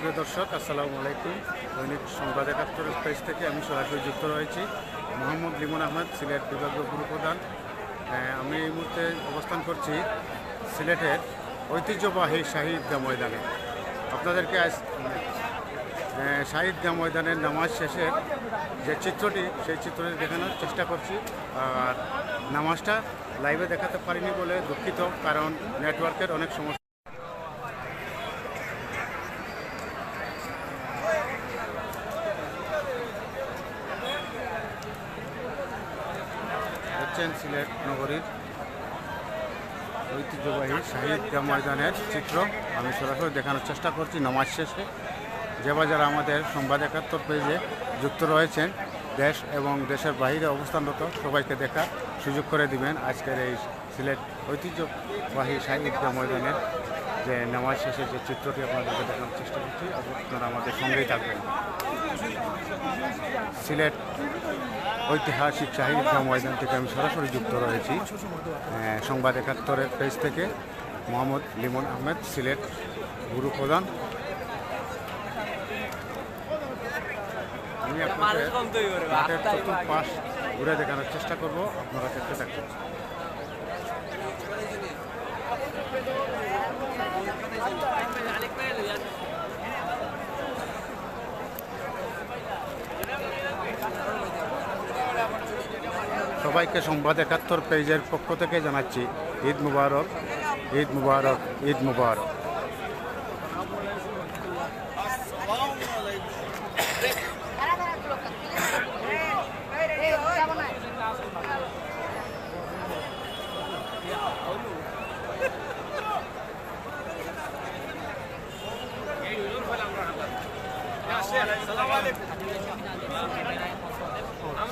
সুপ্রিয় দর্শক আসসালামু আলাইকুম। দৈনিক সংবাদ একাত্তরের পেজ থেকে আমি সরাসরি যুক্ত রয়েছি মোহাম্মদ লিমন আহমেদ সিলেট বিভাগীয় গুরু প্রধান আহ, আমি এই মুহূর্তে অবস্থান করছি সিলেটের ঐতিহ্যবাহী শাহী ঈদগাহ ময়দানে। আপনাদেরকে আজ আহ, শাহী ঈদগাহ ময়দানের নামাজ শেষের যে চিত্রটি সেই চিত্রটি দেখানোর চেষ্টা করছি। আর নামাজটা লাইভে দেখাতে পারিনি বলে দুঃখিত কারণ নেটওয়ার্কের অনেক সমস্যা হচ্ছেন সিলেট নগরীর ঐতিহ্যবাহী শাহিদ ময়দানের চিত্র আমি সরাসরি দেখানোর চেষ্টা করছি নমাজ শেষে। যে বাজার আমাদের সংবাদ একাত্তর পেজে যুক্ত রয়েছেন, দেশ এবং দেশের বাইরে অবস্থানরত সবাইকে দেখার সুযোগ করে দিবেন আজকের এই সিলেট ঐতিহ্যবাহী শাহিদ ময়দানের যে নামাজ শেষে যে চিত্রটি আপনাদেরকে দেখানোর চেষ্টা করছি আপনারা আমাদের সঙ্গেই থাকবেন। সিলেট ঐতিহাসিক শাহিদ ময়দান থেকে আমি সরাসরি যুক্ত রয়েছি। সংবাদ একাত্তরের পেজ থেকে মোহাম্মদ লিমন আহমেদ সিলেট গুরু প্রধান। আমি আপনাদের পাশ ঘুরে দেখানোর চেষ্টা করব আপনারা দেখতে থাকবেন। সবাইকে সংবাদ একাত্তর পেজের পক্ষ থেকে জানাচ্ছি ঈদ মুবারক ঈদ মুবারক ঈদ মুবারক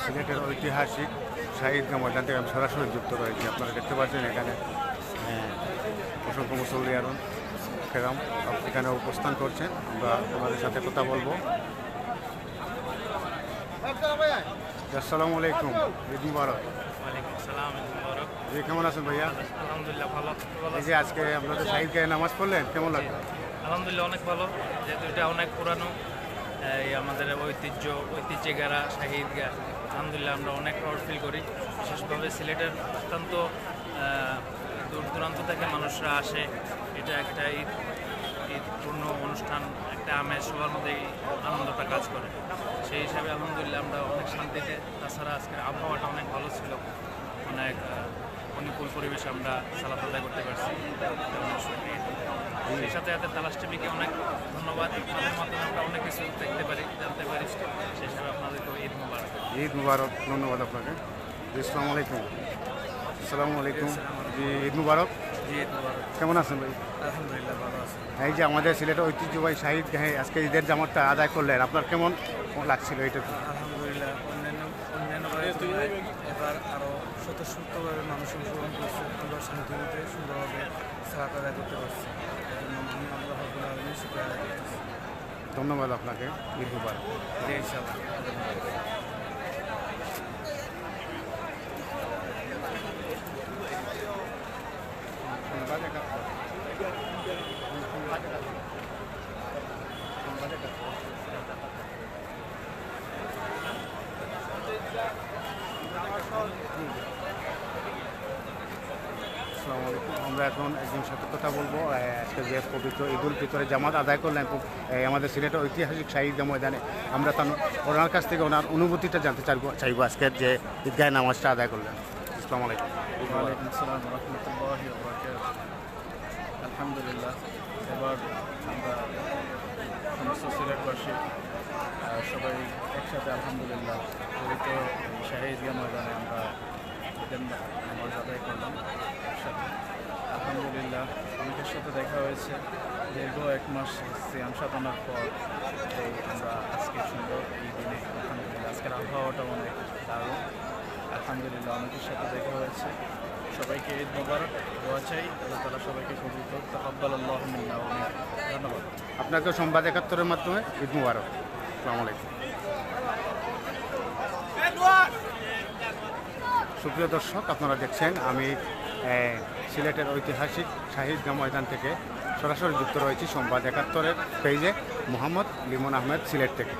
সিলেটের শাহিদগাঁ ময়দান থেকে আমি সরাসরি যুক্ত রয়েছি। আপনারা দেখতে পাচ্ছেন এখানে অসংখ্য মুসল্লি আরন ফেরাম এখানে অবস্থান করছেন। আমরা ওনাদের সাথে কথা বলব। আসসালামু আলাইকুম ঈদ মুবারক। জি কেমন আছেন ভাইয়া? আলহামদুলিল্লাহ ভালো এই যে আজকে আপনাদের শাহিদকে নামাজ পড়লেন কেমন লাগল? আলহামদুলিল্লাহ অনেক ভালো। যেহেতু এটা অনেক পুরানো এই আমাদের ঐতিহ্য ঐতিহ্যে গেরা শাহিদ গা আলহামদুলিল্লাহ, আমরা অনেক প্রাউড ফিল করি। বিশেষভাবে সিলেটের অত্যন্ত দূর দূরান্ত থেকে মানুষরা আসে। এটা একটা ঈদ, ঈদপূর্ণ অনুষ্ঠান, একটা আমেজ, সবার মধ্যে আনন্দটা কাজ করে। সেই হিসাবে আলহামদুলিল্লাহ, আমরা অনেক শান্তিতে। তাছাড়া আজকের আবহাওয়াটা অনেক ভালো ছিল। অনেক অনুকূল পরিবেশে আমরা সালাত আদায় করতে পারছি। সেই সাথে সাথে তালাশ টিভিকে অনেক ধন্যবাদ। তাদের মাধ্যমে আমরা অনেক কিছু দেখতে পারি জানতে পারি। সেই হিসাবে আপনাদেরকে ঈদ মুবারক। ঈদ মুবারক ধন্যবাদ আপনাকে। আসসালামু আলাইকুম। আসসালামু আলাইকুম। জি ঈদ মুবারক। জি ঈদ মুবারক। কেমন আছেন ভাই? আলহামদুলিল্লাহ ভালো এই যে আমাদের সিলেটের ঐতিহ্যবাহী শাহিদ গাহে আজকে ঈদের জামাতটা আদায় করলেন। আপনার কেমন লাগছিল এটা আলহামদুলিল্লাহ অন্যান্য অন্যান্য এবার আরও স্বতঃস্ফূর্তভাবে মানুষ অংশগ্রহণ করছে আমরা শান্তিমতে সুন্দরভাবে সালাত আদায় করতে পারছি। এজন্য আমি আল্লাহ রাব্বুল আলামিনের শুকরিয়া আদায় করতেছি ধন্যবাদ আপনাকে ঈদ মুবারক জি ইনশাআল্লাহ। আসসালামু আলাইকুম। আমরা এখন একজন সাথে কথা বলব আজকে যে পবিত্র ঈদ উল ফিতরে জামাত আদায় করলেন আমাদের সিলেটের ঐতিহাসিক শাহিদ ময়দানে আমরা তার ওনার কাছ থেকে ওনার অনুভূতিটা জানতে চাইব চাইব আজকের যে ঈদগাহ নামাজটা আদায় করলেন। আসসালামু আলাইকুম। আলহামদুলিল্লাহ, এবার আমরা সমস্ত সিলেটবাসী সবাই একসাথে আলহামদুলিল্লাহ, পবিত্র শাহিদগা ময়দানে আমরা ঈদের নামাজ আদায় করলাম একসাথে। আলহামদুলিল্লাহ, অনেকের সাথে দেখা হয়েছে। দীর্ঘ এক মাস সিয়াম সাধনার পর এই আমরা আজকে সুন্দর এই দিনে আলহামদুলিল্লাহ, আজকের আবহাওয়াটা অনেক দারুণ। আলহামদুলিল্লাহ, অনেকের সাথে দেখা হয়েছে। সবাইকে ঈদ মোবারক, দোয়া চাই। আল্লাহ তালা সবাইকে কবুল করুক। তকব্বাল আল্লাহ ধন্যবাদ। আপনাকে সংবাদ একাত্তরের মাধ্যমে ঈদ মুবারক। আসসালামু আলাইকুম। সুপ্রিয় দর্শক, আপনারা দেখছেন, আমি সিলেটের ঐতিহাসিক শাহিদগা ময়দান থেকে সরাসরি যুক্ত রয়েছি সংবাদ একাত্তরের পেজে মোহাম্মদ লিমন আহমেদ সিলেট থেকে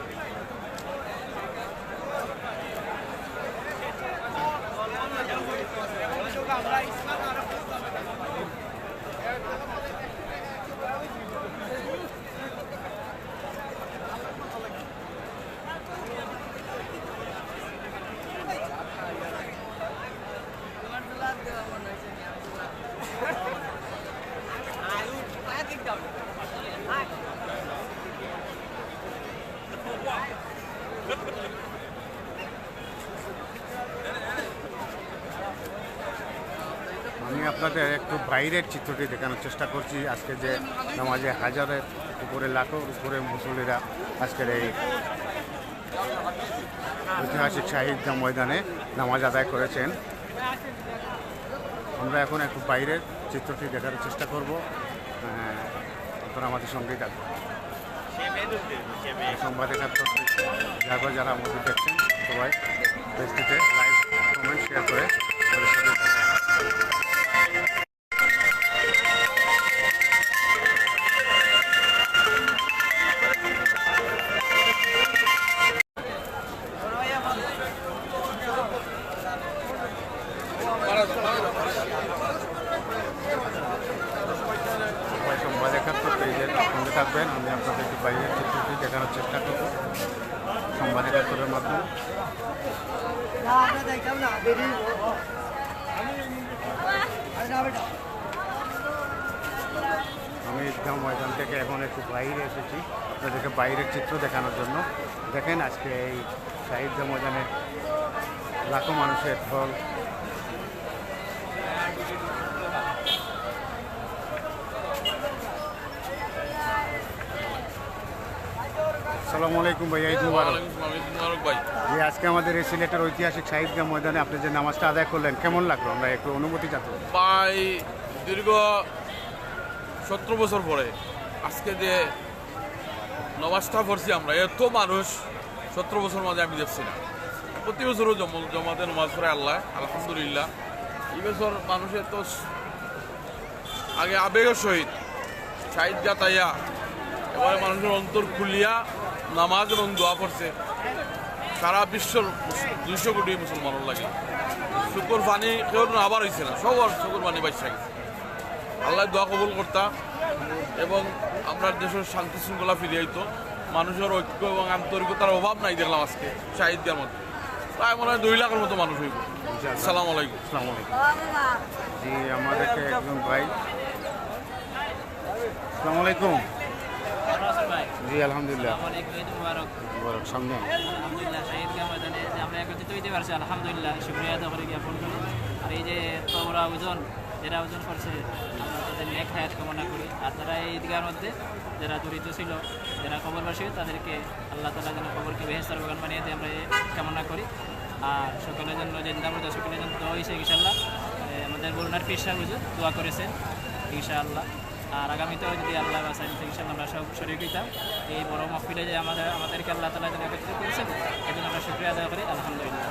আমি একটু বাইরের চিত্রটি দেখানোর চেষ্টা করছি। আজকে যে নামাজে হাজারের উপরে লাখো উপরে মুসল্লিরা আজকের এই ঐতিহাসিক শাহিদা ময়দানে নামাজ আদায় করেছেন। আমরা এখন একটু বাইরের চিত্রটি দেখার চেষ্টা করব। আপনারা আমাদের সঙ্গেই থাকবেন সংবাদ যারা যারা আমাদের দেখছেন সবাই ফেসবুকে লাইভ কমেন্ট শেয়ার করে আমাদের সাথে থাকবেন। আমি আপনাদের একটু বাইরের চিত্রটি দেখানোর চেষ্টা করব সংবাদ একাত্তরের মাধ্যমে। আমি ঈদগাহ ময়দান থেকে এখন একটু বাইরে এসেছি। আপনাদেরকে বাইরের চিত্র দেখানোর জন্য। দেখেন আজকে এই শাহিদগাহ ময়দানে লাখো মানুষের ঢল সালামু আলাইকুম ভাইয়া ঈদ মুবারক। মুবারক ভাই। যে আজকে আমাদের এই সিলেটের ঐতিহাসিক শাহিদগাহ ময়দানে আপনি যে নামাজটা আদায় করলেন কেমন লাগল? আমরা একটু অনুমতি চাচ্ছি ভাই দীর্ঘ সতেরো বছর পরে আজকে যে নমাজটা পড়ছি আমরা এত মানুষ সতেরো বছর মাঝে আমি দেখছি না। প্রতি বছরও জম- জমাতে নমাজ পড়ে আল্লাহ আলহামদুলিল্লাহ। এই বছর মানুষের তো আগে আবেগের সহিত সাহিদ গাতাইয়া এবারে মানুষের অন্তর খুলিয়া নামাজ এবং দোয়া পড়ছে সারা বিশ্বর দুইশো কোটি মুসলমানের লাগে। শুকুর পানি কেউ আবার হয়েছে না সবার শুকুর পানি বাইসা গেছে। আল্লাহ দোয়া কবুল করতাম এবং আমরা দেশের শান্তি শৃঙ্খলা ফিরে আইতো। মানুষের ঐক্য এবং আন্তরিকতার অভাব নাই দেখলাম আজকে শাহিদদের মধ্যে। প্রায় মনে হয় দুই লাখের মতো মানুষ হইব। সালাম আলাইকুম। আসসালামু আলাইকুম। জি আমাদেরকে একজন ভাই। আসসালামু আলাইকুম। জি আলহামদুলিল্লাহ। মুবারক। সামনে। আলহামদুলিল্লাহ শহীদগাহ ময়দানে যে আমরা একত্রিত হইতে পারছি আলহামদুলিল্লাহ শুক্রিয়া আদা করে জ্ঞাপন করি। আর এই যে এত বড় যারা আয়োজন করছে আমরা তাদের নেক হায়াত কামনা করি। আর তারা এই ঈদগার মধ্যে যারা জড়িত ছিল যারা কবরবাসী তাদেরকে আল্লাহ তালা যেন কবরকে বেহেস্তার বাগান বানিয়ে দিয়ে আমরা কামনা করি। আর সকলের জন্য জিন্দামৃত সকলের জন্য হয়েছে ইনশাল্লাহ আমাদের বরুণার পেশা হুজুর দোয়া করেছেন ইনশাআল্লাহ। আর আগামীতেও যদি আল্লাহ বাসাইন ইনশাল্লাহ আমরা সব হইতাম, এই বড় মহফিলে যে আমাদের, আমাদেরকে আল্লাহ তালা যেন একত্রিত করেছেন এই জন্য আমরা শুক্রিয়া আদায় করি, আলহামদুলিল্লাহ।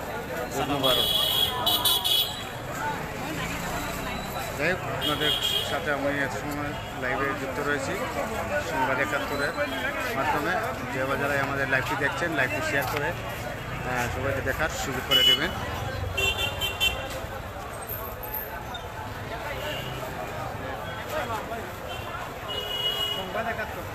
যাই হোক, আপনাদের সাথে আমি এক সময় লাইভে যুক্ত রয়েছি, সংবাদ একাত্তরের মাধ্যমে। যে বা যারা আমাদের লাইভটি দেখছেন লাইভটি শেয়ার করে সবাইকে দেখার সুযোগ করে দেবেন সংবাদ একাত্তর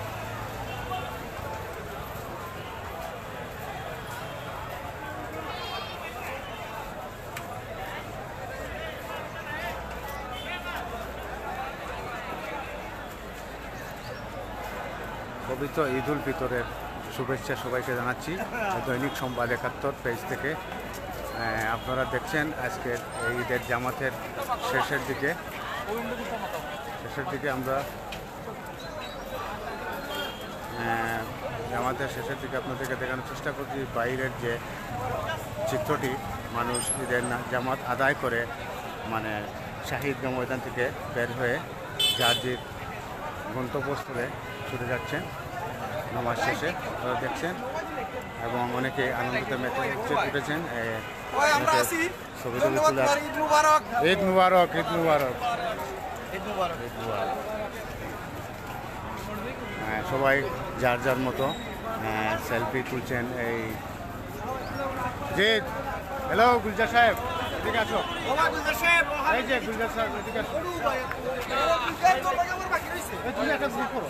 পবিত্র ঈদ উল ফিতরের শুভেচ্ছা সবাইকে জানাচ্ছি দৈনিক সংবাদ একাত্তর পেজ থেকে। আপনারা দেখছেন আজকের এই ঈদের জামাতের শেষের দিকে। শেষের দিকে আমরা জামাতের শেষের দিকে আপনাদেরকে দেখানোর চেষ্টা করছি। বাইরের যে চিত্রটি, মানুষ ঈদের জামাত আদায় করে মানে শাহিদগা ময়দান থেকে বের হয়ে যে গন্তব্যস্থলে ছুটে যাচ্ছেন। নামাজ শেষে দেখছেন এবং অনেকে আনন্দিত মেতে উঠেছেন। ছবি ঈদ মুবারক। ঈদ মুবারক হ্যাঁ, সবাই যার যার মতো সেলফি তুলছেন এই যে হ্যালো গুলজার সাহেব এদিকে আসো। এই যে গুলজার সাহেব এদিকে আসো। তুমি একটা গ্রুপ করো।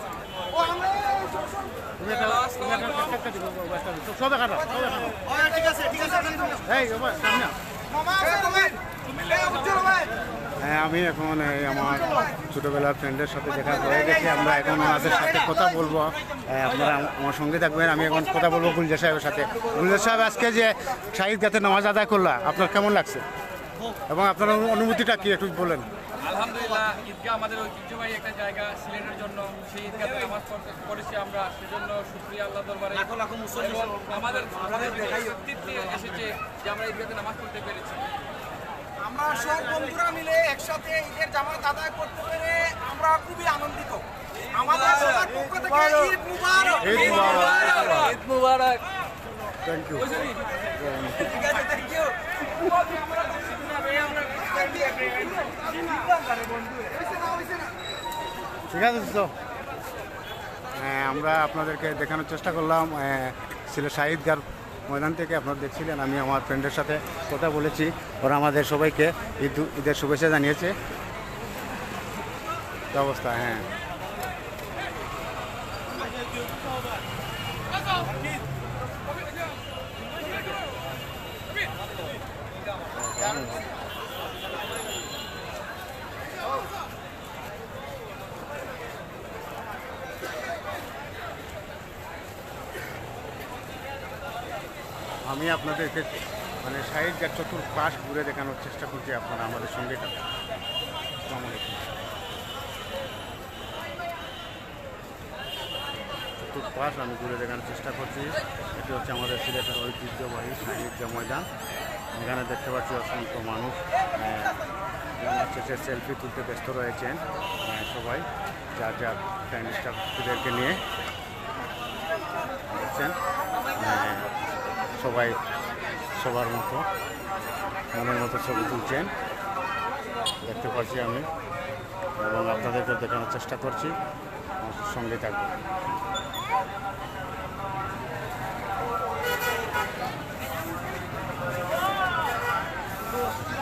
হ্যাঁ আমি এখন এই আমার ছোটোবেলার ফ্রেন্ডের সাথে দেখা হয়ে গেছে। আমরা এখন ওনাদের সাথে কথা বলব। হ্যাঁ, আপনারা আমার সঙ্গে থাকবেন আমি এখন কথা বলব গুলজার সাহেবের সাথে। গুলজার সাহেব আজকে যে শাহিদ গাতে নামাজ আদায় করলা আপনার কেমন লাগছে? এবং আপনার অনু- অনুভূতিটা কি একটু বলেন। আলহামদুলিল্লাহ ঈদগাহ আমাদের ঐতিহ্যবাহী একটা জায়গা সিলেটের জন্য। সেই ঈদগাহে নামাজ পড়তে- পড়েছি আমরা সেজন্য শুক্রিয়া আল্লাহ দরবারে। এবং আমাদের আমাদের তৃপ্তি এসেছে যে আমরা ঈদগাহে নামাজ পড়তে পেরেছি। আমরা সব বন্ধুরা মিলে একসাথে ঈদের জামাত আদায় করতে পেরে আমরা খুবই আনন্দিত। আমাদের সবার পক্ষ থেকে ঈদ মুবারক। ঈদ মুবারক। থ্যাংক ইউ থ্যাংক ইউ ঠিক আছে, তো। হ্যাঁ আমরা আপনাদেরকে দেখানোর চেষ্টা করলাম। ছিল শাহিদগার ময়দান থেকে আপনারা দেখছিলেন, আমি আমার ফ্রেন্ডের সাথে কথা বলেছি। ওরা আমাদের সবাইকে ঈদ ঈদের শুভেচ্ছা জানিয়েছে। অবস্থা? হ্যাঁ। আমি আপনাদেরকে মানে সাইড যা চতুর্পাশ ঘুরে দেখানোর চেষ্টা করছি আপনারা আমাদের সঙ্গে চতুর্পাশ আমি ঘুরে দেখানোর চেষ্টা করছি। এটি হচ্ছে আমাদের সিলেটের ঐতিহ্যবাহী শাহিদগা ময়দান। এখানে দেখতে পাচ্ছি অসংখ্য মানুষ সেলফি তুলতে ব্যস্ত রয়েছেন সবাই, যার যার ফ্রেন্ড স্টাফদেরকে নিয়ে। দেখছেন? সবাই সবার মতো, মনের মতো ছবি তুলছেন। দেখতে পাচ্ছি আমি। এবং আপনাদেরকে দেখানোর চেষ্টা করছি। সঙ্গে থাকব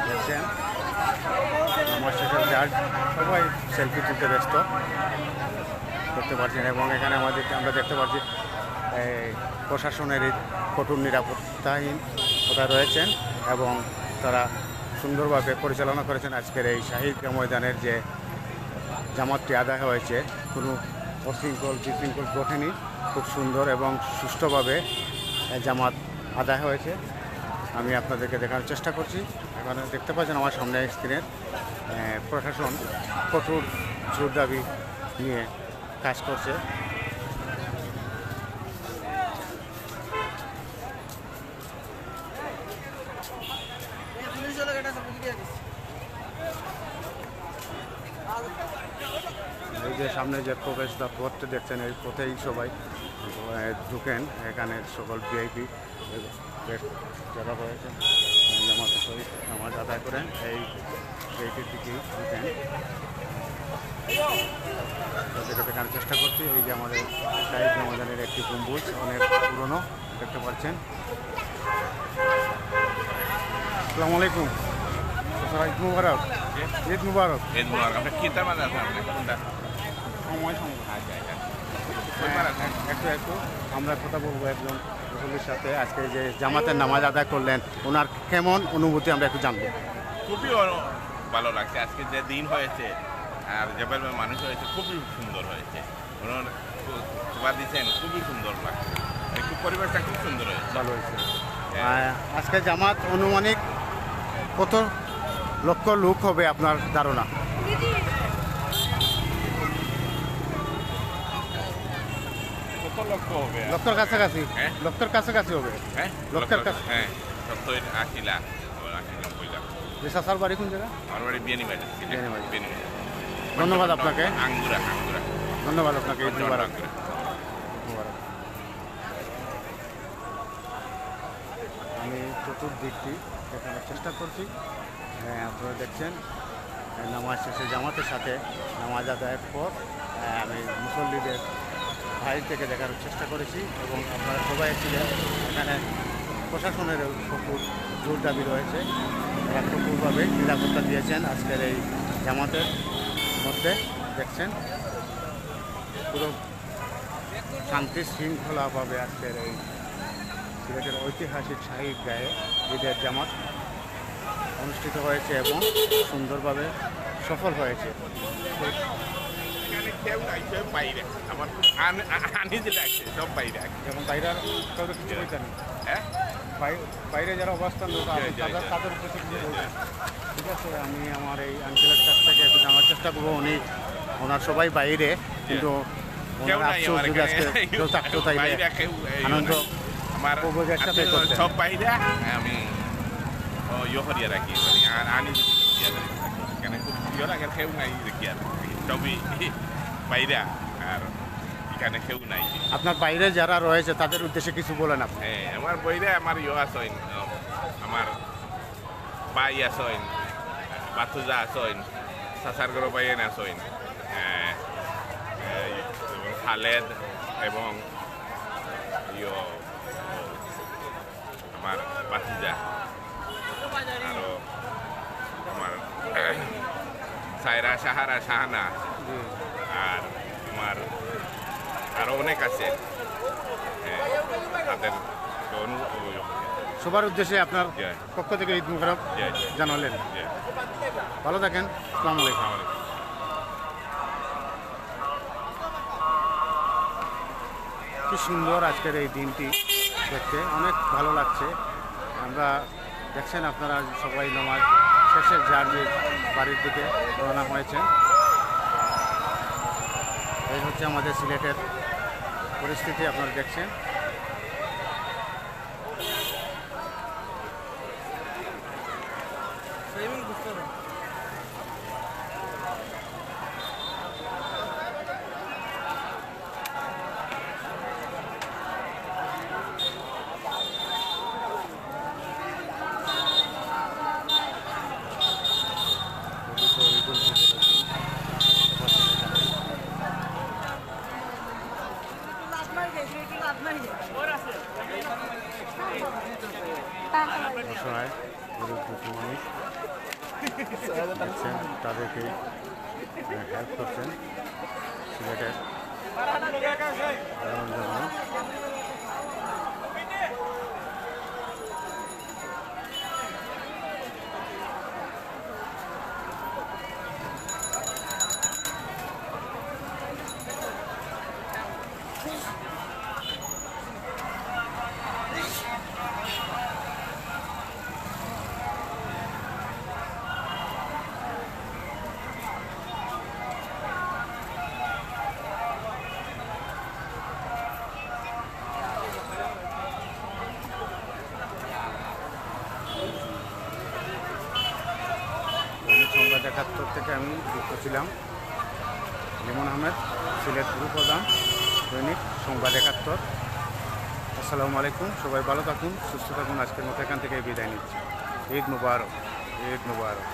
দেখছেন? আমার সবাই সেলফি তুলতে ব্যস্ত। দেখতে পাচ্ছেন এবং এখানে আমাদের আমরা দেখতে পাচ্ছি প্রশাসনের কঠোর নিরাপত্তাহীন কোথায় রয়েছেন এবং তারা সুন্দরভাবে পরিচালনা করেছেন আজকের এই শাহিদ ময়দানের যে জামাতটি আদায় হয়েছে। কোনো অশৃঙ্খল, বিশৃঙ্খল ঘটেনি। খুব সুন্দর এবং সুষ্ঠুভাবে জামাত আদায় হয়েছে। আমি আপনাদেরকে দেখানোর চেষ্টা করছি। এখানে দেখতে পাচ্ছেন আমার সামনে স্ক্রিনের প্রশাসন কঠোর জোর দাবি নিয়ে কাজ করছে এই যে প্রবেশ দ্বার পথটা দেখছেন এই পথেই সবাই ঢুকেন। এখানে সকল ভিআইপি যারা রয়েছেন জামাতে সহিত নামাজ আদায় করেন। এই গেটের দিকেই ঢুকেন। তাদেরকে দেখানোর চেষ্টা করছি। এই যে আমাদের শাহিদ রমাদানের একটি গম্বুজ অনেক পুরনো দেখতে পাচ্ছেন। আসসালামু আলাইকুম। ঈদ মুবারক। ঈদ মুবারক। ঈদ মুবারক। আপনি কিনতে মানে আছেন? আপনি কোনটা? সময় হ্যাঁ, একটু একটু আমরা কথা বলব একজন মুসল্লির সাথে। আজকে যে জামাতের নামাজ আদায় করলেন ওনার কেমন অনুভূতি আমরা একটু জানব। খুবই ভালো লাগছে। আজকে যে দিন হয়েছে আর যেভাবে মানুষ হয়েছে খুবই সুন্দর হয়েছে। ওনার সেবা দিচ্ছেন খুবই সুন্দর লাগছে। একটু পরিবেশটা খুব সুন্দর হয়েছে। ভালো হয়েছে। আজকে জামাত অনুমানিক কত লক্ষ লোক হবে আপনার ধারণা? কত লক্ষ হবে লক্ষের কাছাকাছি? হ্যাঁ? লক্ষের কাছাকাছি হবে? হ্যাঁ লক্ষের লক্ষ- কাছে? হ্যাঁ সত্তর আশি লাখ আবার আশি লাখ যে চাষার বাড়ি কোন জায়গা? আমার বাড়ি ধন্যবাদ আপনাকে। আঙ্গুরা আঙ্গুরা। ধন্যবাদ আপনাকে ঈদ মুবারক। আমি চতুর্দিকটি দেখানোর চেষ্টা করছি। হ্যাঁ আপনারা দেখছেন নামাজ শেষে জামাতের সাথে নামাজ আদায়ের পর আমি মুসল্লিদের ভাই থেকে দেখার চেষ্টা করেছি এবং আপনারা সবাই ছিলেন এখানে প্রশাসনের খুব জোর দাবি রয়েছে তারা খুবভাবে নিরাপত্তা দিয়েছেন আজকের এই জামাতের মধ্যে, দেখছেন? পুরো শান্তি শৃঙ্খলাভাবে আজকের এই সিলেটের ঐতিহাসিক শাহিদ গায়ে ঈদের জামাত অনুষ্ঠিত হয়েছে এবং সুন্দরভাবে সফল হয়েছে। কেউ নাই সব বাইরে আমার আন- আনিজি লাগছে সব বাইরে যেমন বাইরের কাউকে কিছু বলতে নেই। হ্যাঁ? বাইরে যারা অবস্থান তাদের তাদের উদ্দেশ্যে ঠিক আছে আমি আমার এই আঙ্কেলের কাছ থেকে একটু জানার চেষ্টা করব। উনি ওনার সবাই বাইরে কিন্তু বাইরে এই আনন্দ। সব বাইরে আমি ইয়ে করিয়া রাখি মানে আর আনি দিয়া খুব ইয়ে কেউ নাই দেখি আর। সবই বাইরে আর এখানে কেউ নাই। আপনার বাইরে যারা রয়েছে তাদের উদ্দেশ্যে কিছু বলেন আপনি। হ্যাঁ আমার বইরে আমার ইয়ে আসইন আমার বাই আসইন বাতুজা আসইন সাসার গরো বাইন আসইন খালেদ এবং ইয় আমার বাতুজা আরও আমার সাইরা সাহারা সাহানা আর আমার আরও অনেক আছে। হ্যাঁ, তাদের সবার উদ্দেশ্যে আপনার পক্ষ থেকে ঈদ মুবারক। জানালেন। ভালো থাকেন। আসসালামু আলাইকুম। কি সুন্দর আজকের এই দিনটি দেখতে। অনেক ভালো লাগছে। আমরা দেখছেন আপনারা সবাই নামাজ শেষে যার যে বাড়ির দিকে রওনা হয়েছেন। এই হচ্ছে আমাদের সিলেটের পরিস্থিতি আপনারা দেখছেন। পবিত্র ঈদুল ফিতরের দিন সবার সাথে জানাই। গরিব দুঃখী মানুষ। দেখছেন তাদেরকে হেল্প করছেন সিলেটের। সাধারণ জনগণ। দৈনিক সংবাদ একাত্তর থেকে আমি যুক্ত ছিলাম। লিমন আহমেদ, সিলেট গ্রুপ প্রধান দৈনিক সংবাদ একাত্তর। আসসালামু আলাইকুম, সবাই ভালো থাকুন, সুস্থ থাকুন। আজকের মতো এখান থেকে বিদায় নিচ্ছি। ঈদ মুবারক ঈদ মুবারক।